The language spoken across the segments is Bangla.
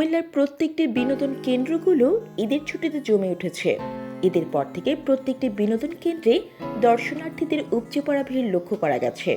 কুমিল্লার প্রত্যেকটি বিনোদন কেন্দ্রগুলো ঈদের ছুটিতে জমে উঠেছে। ঈদের পর থেকে প্রত্যেকটি বিনোদন কেন্দ্রে দর্শনার্থীদের উপচে পড়া ভিড় লক্ষ্য করা গেছে।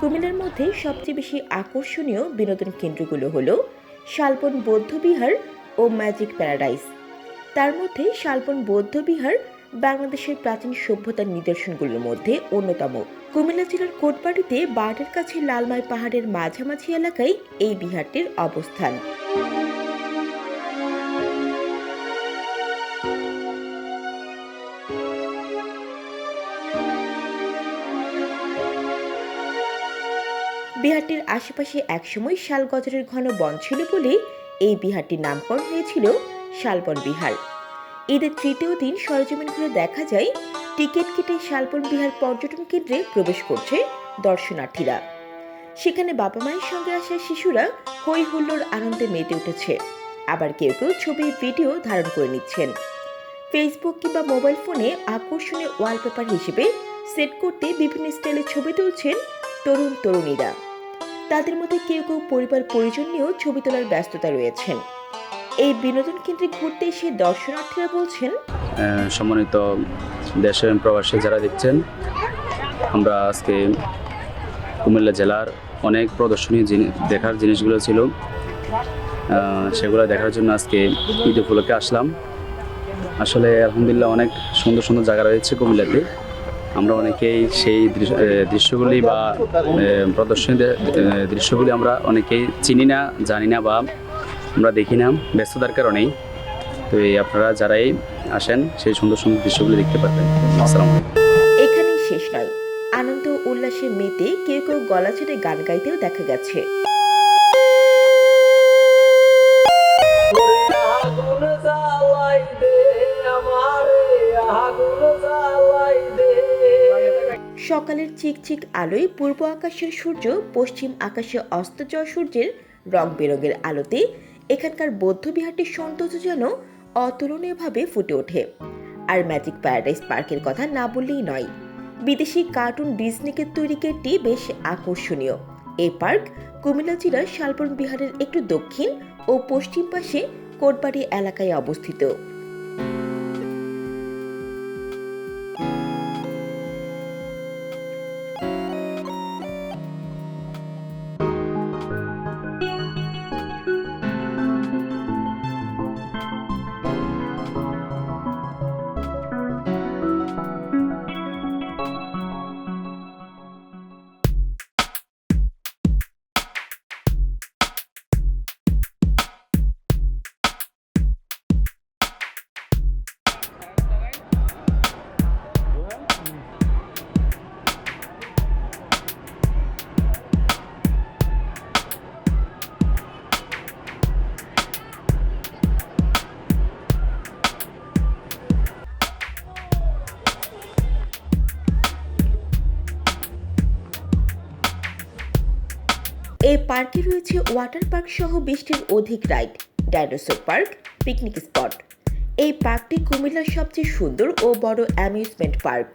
কুমিল্লার মধ্যে সবচেয়ে বেশি আকর্ষণীয় বিনোদন কেন্দ্রগুলো হল শালপন বৌদ্ধবিহার ও ম্যাজিক প্যারাডাইস। তার মধ্যে শালপন বৌদ্ধবিহার বাংলাদেশের প্রাচীন সভ্যতার নিদর্শনগুলোর মধ্যে অন্যতম। কুমিল্লা জেলার কোটবাড়িতে বাটের কাছে লালমাই পাহাড়ের মাঝামাঝি এলাকায় এই বিহারটির অবস্থান। বিহারটির আশেপাশে একসময় শাল গজরের ঘন বন ছিল বলে এই বিহারটির নামকরণ হয়েছিল শালবন বিহার। ঈদের তৃতীয় দিন সরজমিন ঘুরে দেখা যায়, টিকিট কেটে শালবন বিহার পর্যটন কেন্দ্রে প্রবেশ করছে দর্শনার্থীরা। সেখানে বাবা মায়ের সঙ্গে আসা শিশুরা হই হুল্লোড় আনন্দে মেতে উঠেছে। আবার কেউ কেউ ছবি, ভিডিও ধারণ করে নিচ্ছেন। ফেসবুক কিংবা মোবাইল ফোনে আকর্ষণীয় ওয়ালপেপার হিসেবে সেট করতে বিভিন্ন স্টাইলে ছবি তুলছেন তরুণ তরুণীরা তাদের মধ্যে কেউ কেউ পরিবার পরিজন নিয়েও ছবি তোলার ব্যস্ততা রয়েছেন। এই বিনোদন কেন্দ্রে ঘুরতে এসে দর্শনার্থীরা বলছেন সম্মানিত দেশের প্রবাসী যারা দেখছেন, আমরা আজকে কুমিল্লা জেলার অনেক প্রদর্শনী দেখার জিনিসগুলো ছিল। সেগুলো দেখার জন্য আজকে ঈদ উপলক্ষে আসলাম। আসলে আলহামদুলিল্লাহ অনেক সুন্দর সুন্দর জায়গা রয়েছে কুমিল্লাতে। আমরা অনেকেই সেই দৃশ্য- দৃশ্যগুলি বা প্রদর্শনী দৃশ্যগুলি আমরা অনেকেই চিনি না, জানি না বা আমরা দেখি না, ব্যস্ততার কারণেই। তো এই আপনারা যারাই আসেন, সেই সুন্দর সুন্দর দৃশ্যগুলি দেখতে পারবেন। এখানেই শেষ নয়। আনন্দ উল্লাসে মেতে কেউ কেউ গলা ছেড়ে গান গাইতেও দেখা গেছে। সকালের চিকচিক আলোয় পূর্ব আকাশের সূর্য, পশ্চিম আকাশে অস্ত যাওয়া সূর্যের রং বেরঙের আলোতে এখানকার বৌদ্ধ বিহারটির সৌন্দর্য যেন অতুলনীয়ভাবে ফুটে ওঠে। আর ম্যাজিক প্যারাডাইস পার্কের কথা না বললেই নয়, বিদেশি কার্টুন ডিজনিকে তৈরি কেটটি বেশ আকর্ষণীয়। এই পার্ক কুমিল্লা জেলার শালবন বিহারের একটু দক্ষিণ ও পশ্চিম পাশে কোটবাড়ি এলাকায় অবস্থিত। এই পার্কে রয়েছে ওয়াটার পার্ক সহ বিশটির অধিক ride, dinosaur park, picnic spot. এই পার্কটি কুমিল্লার সবচেয়ে সুন্দর ও বড় অ্যামিউজমেন্ট পার্ক।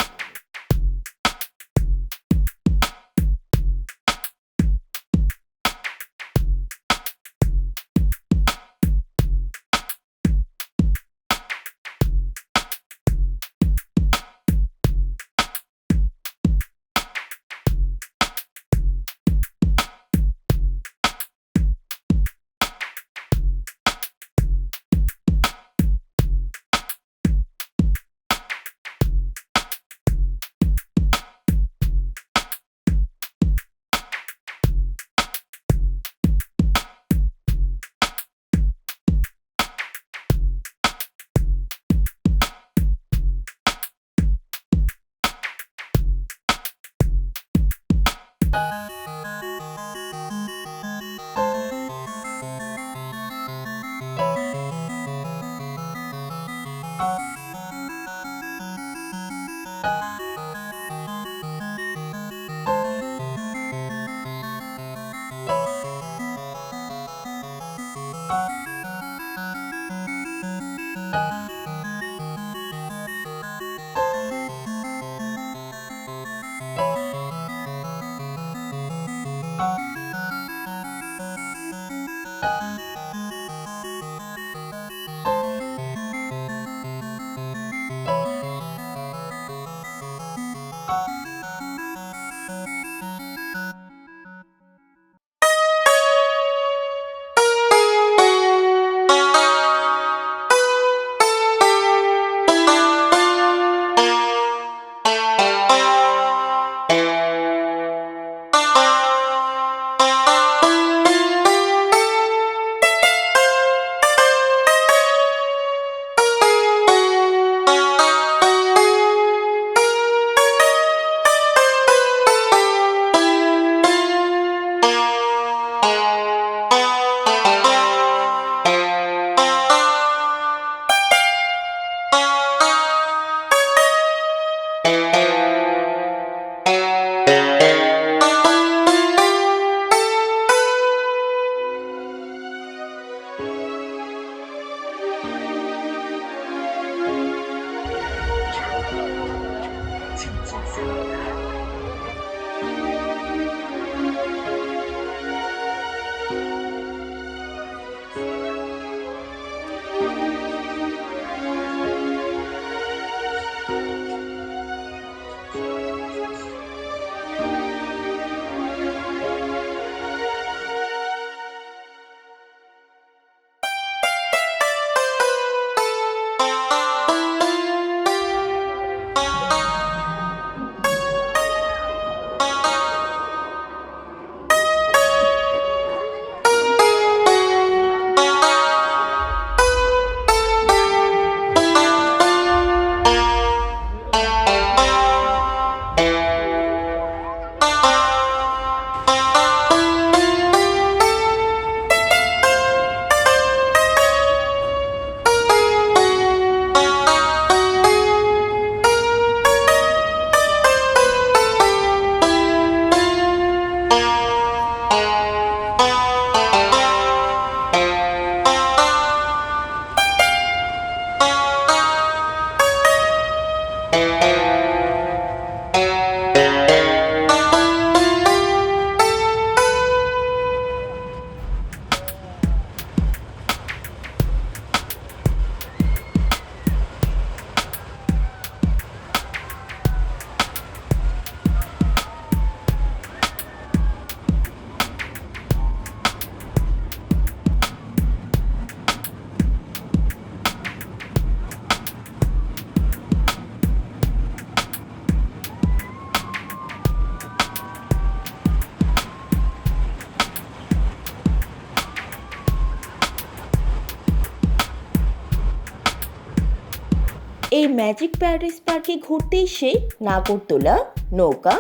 এই ম্যাজিক প্যারাডাইস পার্কে ঘুরতে এসে নাগরদোলা নৌকা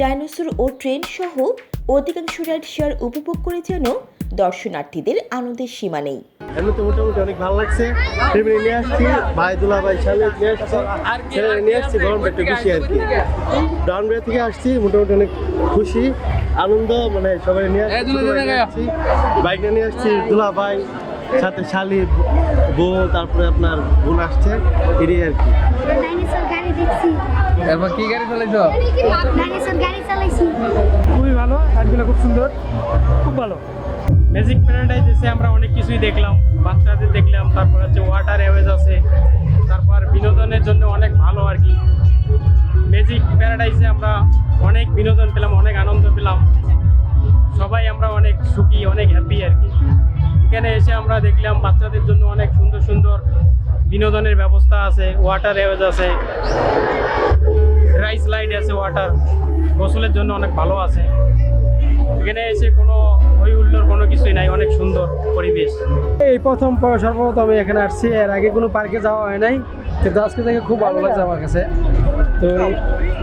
ডাইনোসর ও ট্রেন সহ অধিকাংশ রাইড শেয়ার উপভোগ করে যেন দর্শনার্থীদের আনন্দের সীমা নেই। এমনি তো মোটামুটি অনেক ভালো লাগছে। ফ্যামিলি নিয়ে আসছি ভাই দুলা ভাই স্বামী নিয়ে আসছি ছেলে নিয়ে আসছি গরম একটু বেশি আর কি। ডাউন থেকে আসছি মোটামুটি অনেক খুশি আনন্দ মানে সবাই নিয়ে আসছি ছোট নিয়ে আসছি। বাইক নিয়ে আসছি দুলা ভাই সাথে শালি বউ তারপরে আপনার বোন আসছে এরই আর কি। এরপর কি গাড়ি চালাইছো? ডাইনোসর গাড়ি চালাইছি। খুবই ভালো রাইডগুলো খুব সুন্দর খুব ভালো। ম্যাজিক প্যারাডাইজ এসে আমরা অনেক কিছুই দেখলাম বাচ্চাদের দেখলাম তারপর হচ্ছে ওয়াটার অ্যাওয়েজ আছে তারপর বিনোদনের জন্য অনেক ভালো আর কি। ম্যাজিক প্যারাডাইজে আমরা অনেক বিনোদন পেলাম অনেক আনন্দ পেলাম। সবাই আমরা অনেক সুখী অনেক হ্যাপি আর কি। এখানে এসে আমরা দেখলাম বাচ্চাদের জন্য অনেক সুন্দর সুন্দর বিনোদনের ব্যবস্থা আছে ওয়াটার অ্যাওয়েজ আছে রাইস লাইট আছে ওয়াটার গোসলের জন্য অনেক ভালো আছে। এখানে এসে কোনো হই হুল্লোড় কোনো কিছুই নাই, অনেক সুন্দর পরিবেশ। এই প্রথম সর্বপ্রথম আমি এখানে আসছি, এর আগে কোনো পার্কে যাওয়া হয় নাই, কিন্তু আজকে থেকে খুব ভালো লাগছে আমার কাছে। তো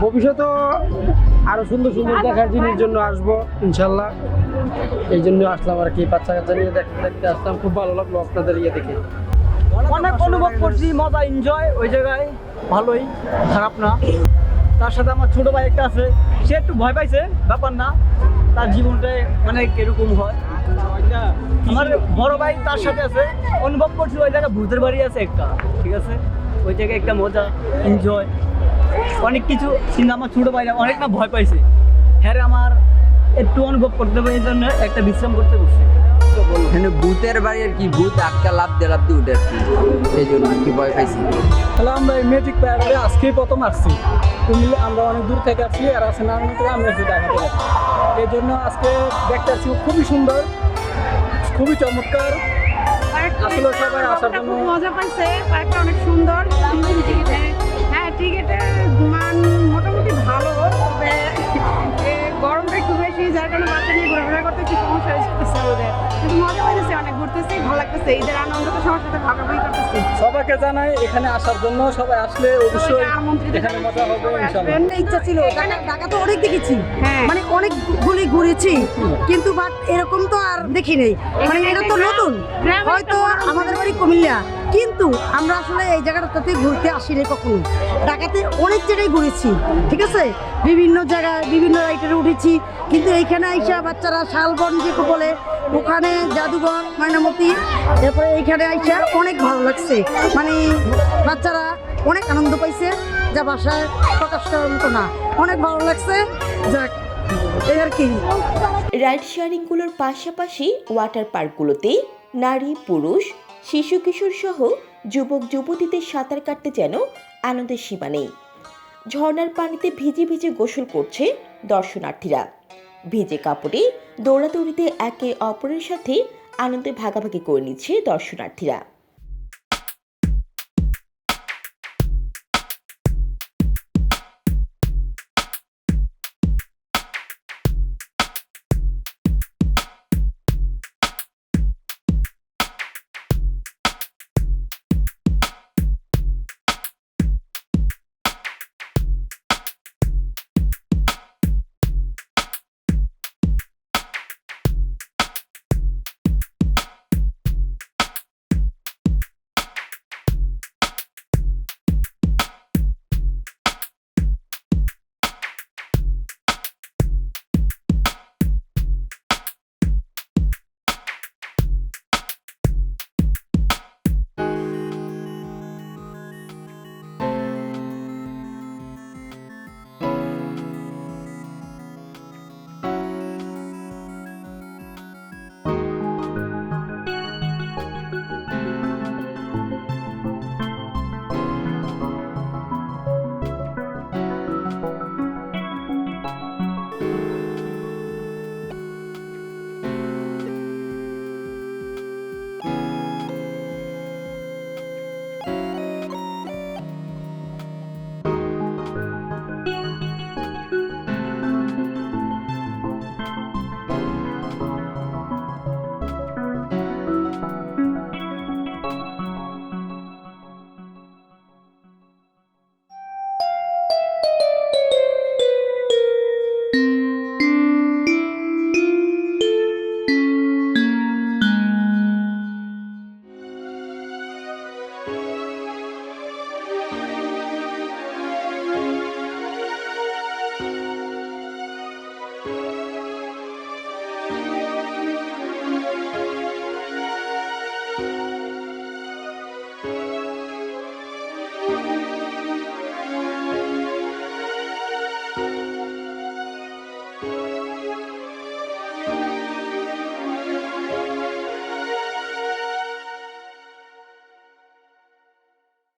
ভবিষ্যতেও আরও সুন্দর সুন্দর দেখার জিনিস জন্য আসব, ইনশাল্লাহ। এই জন্য আসলাম আর কি, বাচ্চা কাচ্চা নিয়ে দেখতে দেখতে আসলাম। খুব ভালো লাগল আপনাদের ইয়ে দেখে। অনেক অনুভব করছি, মজা এনজয় ওই জায়গায় ভালোই, খারাপ না। তার সাথে আমার ছোট ভাই একটা আছে, সে একটু ভয় পাইছে, ব্যাপার না। তার জীবনটাই মানে এরকম হয়। আমার বড় ভাই তার সাথে আছে, অনুভব করছি ওই জায়গায় ভূতের বাড়ি আছে একটা, ঠিক আছে? ওই জায়গায় একটা মজা এনজয় অনেক কিছু কিন্তু আমার ছোট ভাইরা অনেক না ভয় পাইছে। হ্যাঁ আমার একটু অনুভব করতে পারি এই জন্য একটা বিশ্রাম করতে বসছি। এখানে ভূতের বাড়ি আর কি ভূত আটকা লাভ দিয়ে লাভ দিয়ে উঠে আর কি। এই জন্য আর কি ভয় পাইছি। তাহলে আমরা এই ম্যাজিক প্যারাডে আজকেই প্রথম আসছি। কুমিল্লা আমরা অনেক দূর থেকে আসছি আর আসে না থেকে আমরা এসে এই জন্য আজকে দেখতে আসছি খুবই সুন্দর খুবই চমৎকার। আসলে সবাই আসার জন্য মজা পাইছে পার্কটা অনেক সুন্দর। টিকিটের মান মোটামুটি ভালো তবে গরমটা একটু যার কারণে বাচ্চা নিয়ে ঘোরাফেরা করতে একটু সমস্যা কিন্তু মজা পাইতেছে অনেক ঘুরতেছি ভালো লাগতেছে ঈদের আনন্দ তো সবার সাথে ভাগাভাগি করতেছি। সবাইকে জানাই এখানে আসার জন্য সবাই আসলে অবশ্যই এখানে মজা হবে ইচ্ছা ছিল ঢাকা- ঢাকা তো অনেক দেখেছি। হ্যাঁ। মানে অনেকগুলি ঘুরেছি কিন্তু বাট এরকম তো আর দেখি নেই। মানে এটা তো নতুন। হয়তো আমাদের বাড়ি কুমিল্লা। কিন্তু আমরা আসলে এই জায়গাটাতে ঘুরতে আসিনি কখনো। ঢাকাতে অনেক জায়গায় ঘুরেছি ঠিক আছে? বিভিন্ন জায়গায় বিভিন্ন রাইডারে উঠেছি। কিন্তু এইখানে আইসা বাচ্চারা শালবন যে বলে, ওখানে জাদুঘর, ময়নামতি, এরপরে এইখানে আইসা অনেক ভালো লাগছে। মানে বাচ্চারা অনেক আনন্দ পাইছে, যা বাসায় প্রকাশ করার মতো না। অনেক ভালো লাগছে। যাক, এই আর কি। রাইড শেয়ারিংগুলোর পাশাপাশি ওয়াটার পার্কগুলোতে নারী, পুরুষ, শিশু, কিশোর সহ যুবক, যুবতীদের সাঁতার কাটতে যেন আনন্দের সীমা নেই। ঝর্ণার পানিতে ভিজে ভিজে গোসল করছে দর্শনার্থীরা। ভিজে কাপড়ে দৌড়াদৌড়িতে একে অপরের সাথে আনন্দে ভাগাভাগি করে নিচ্ছে দর্শনার্থীরা।